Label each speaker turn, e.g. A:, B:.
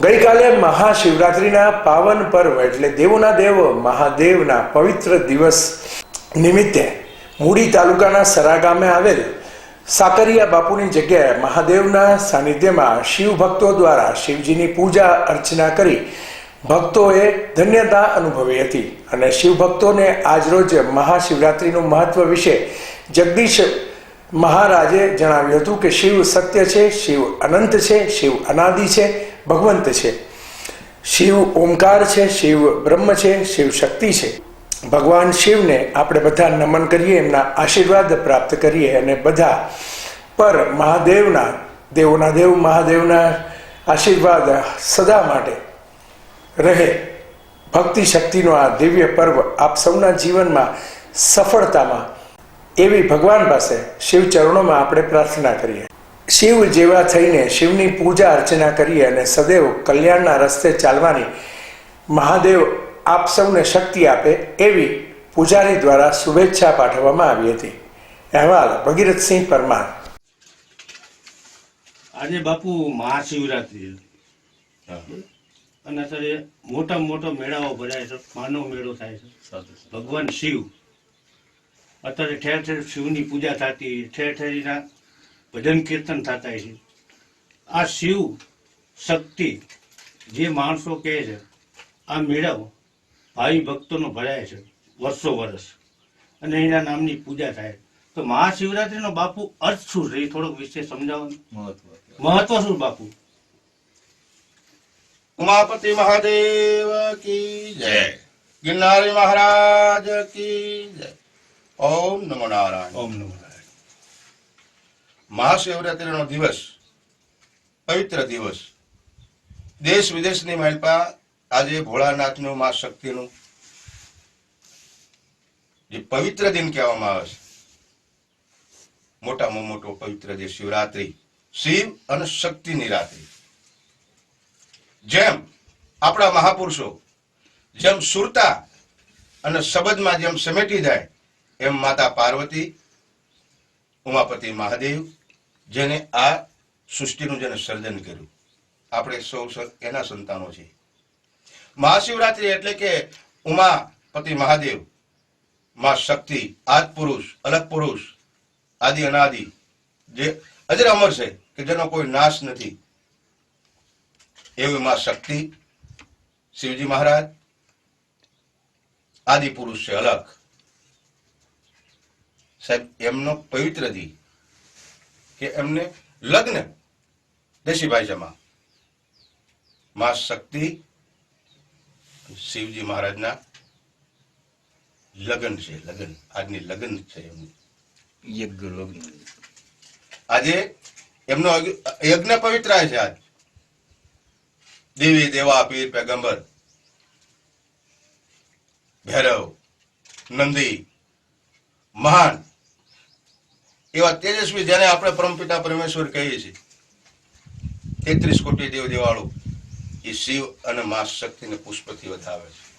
A: ગઈકાલે મહાશિવરાત્રિના પાવન પર્વ એટલે દેવોના દેવ, મહાદેવના પવિત્ર દિવસ નિમિત્તે મૂડી તાલુકાના સરા ગામે આવેલ સાકરિયા બાપુની જગ્યાએ મહાદેવના સાનિધ્યમાં શિવ ભક્તો દ્વારા શિવજીની પૂજા અર્ચના કરી ભક્તોએ ધન્યતા અનુભવી હતી અને શિવ ભક્તોને આજરોજ મહાશિવરાત્રિનું મહત્વ વિશે જગદીશ મહારાજે જણાવ્યું હતું કે શિવ સત્ય છે, શિવ અનંત છે, શિવ અનાદિ છે ભગવંત છે. શિવ ઓમકાર છે, શિવ બ્રહ્મ છે, શિવ શક્તિ છે. ભગવાન શિવને આપણે બધા નમન કરીએ, એમના આશીર્વાદ પ્રાપ્ત કરીએ અને બધા પર મહાદેવના, દેવોના દેવ, મહાદેવના આશીર્વાદ સદા માટે રહે. ભક્તિ શક્તિનો આ દિવ્ય પર્વ આપ સૌના જીવનમાં સફળતામાં એવી ભગવાન પાસે શિવ ચરણોમાં આપણે પ્રાર્થના કરીએ. શિવ જેવા થઈને શિવની પૂજા અર્ચના કરીએ અને સદૈવ કલ્યાણના રસ્તે ચાલવાની મહાદેવ આપ સૌને શક્તિ આપે એવી પૂજારી દ્વારા શુભેચ્છા પાઠવવામાં આવી હતી. અહેવાલ ભગીરથસિંહ પરમાર.
B: આજે બાપુ મહાશિવરાત્રિ છે. અને અત્યારે મોટા મોટા મેળાઓ ભરાય છે માનવ મેળો થાય છે. ભગવાન શિવ. અત્યારે ઠેર ઠેર શિવની પૂજા થતી ઠેર ઠેર ભજન કીર્તન થતા છે. આ શિવ શક્તિ જે માણસો કહે છે આ મેળવ ભાવિ ભક્તોનો ભરાય છે વર્ષો વર્ષ. અને એના નામની પૂજા થાય. તો મહાશિવરાત્રિનો બાપુ અર્થ શું છે? એ થોડોક વિશે સમજાવો મહત્વ. મહત્વ શું બાપુ?
C: ઉમાપતિ મહાદેવ કી જય. ગિરનારી મહારાજ કી જય. ઓમ નમો નારાયણ.
B: ઓમ નમો નારાયણ.
C: મહાશિવરાત્રિનો દિવસ, પવિત્ર દિવસ. દેશ વિદેશની માલપા આજે ભોળાનાથનું મા શક્તિનું જે પવિત્ર દિન કહેવામાં આવે છે. મોટામાં મોટો પવિત્ર જે શિવરાત્રિ, શિવ અને શક્તિની રાત્રિ. જેમ આપણા મહાપુરુષો જેમ સુરતા અને શબદમાં જેમ સમેટી જાય, એમ માતા પાર્વતી, ઉમાપતિ મહાદેવ જેને આ સૃષ્ટિનું જેને સર્જન કર્યું. આપણે સૌ એના સંતાનો છે મહાશિવરાત્રિ એટલે કે ઉમાપતિ મહાદેવ, મા શક્તિ આદ પુરુષ અલગ પુરુષ, આદિ અનાદિ, જે અજર અમર છે, કે જેનો કોઈ નાશ નથી. એવી મા શક્તિ, શિવજી મહારાજ, આદિ પુરુષ છે અલગ. સાહેબ, એમનો પવિત્ર દી કે એમને લગ્ન દેશીભાઈ જમા. માં શક્તિ શિવજી મહારાજના લગ્ન છે લગ્ન. આજની લગ્ન છે એમનું. આજે એમનો યજ્ઞ પવિત્ર છે આજ. દેવી દેવા પીર પેગંબર ભૈરવ નંદી મહાન એવા તેજસ્વી જેને આપણે પરમપિતા પરમેશ્વર કહીએ છીએ. તેત્રીસ કોટી દેવ દેવાળું, એ શિવ અને મા શક્તિને પુષ્પથી વધાવે છે.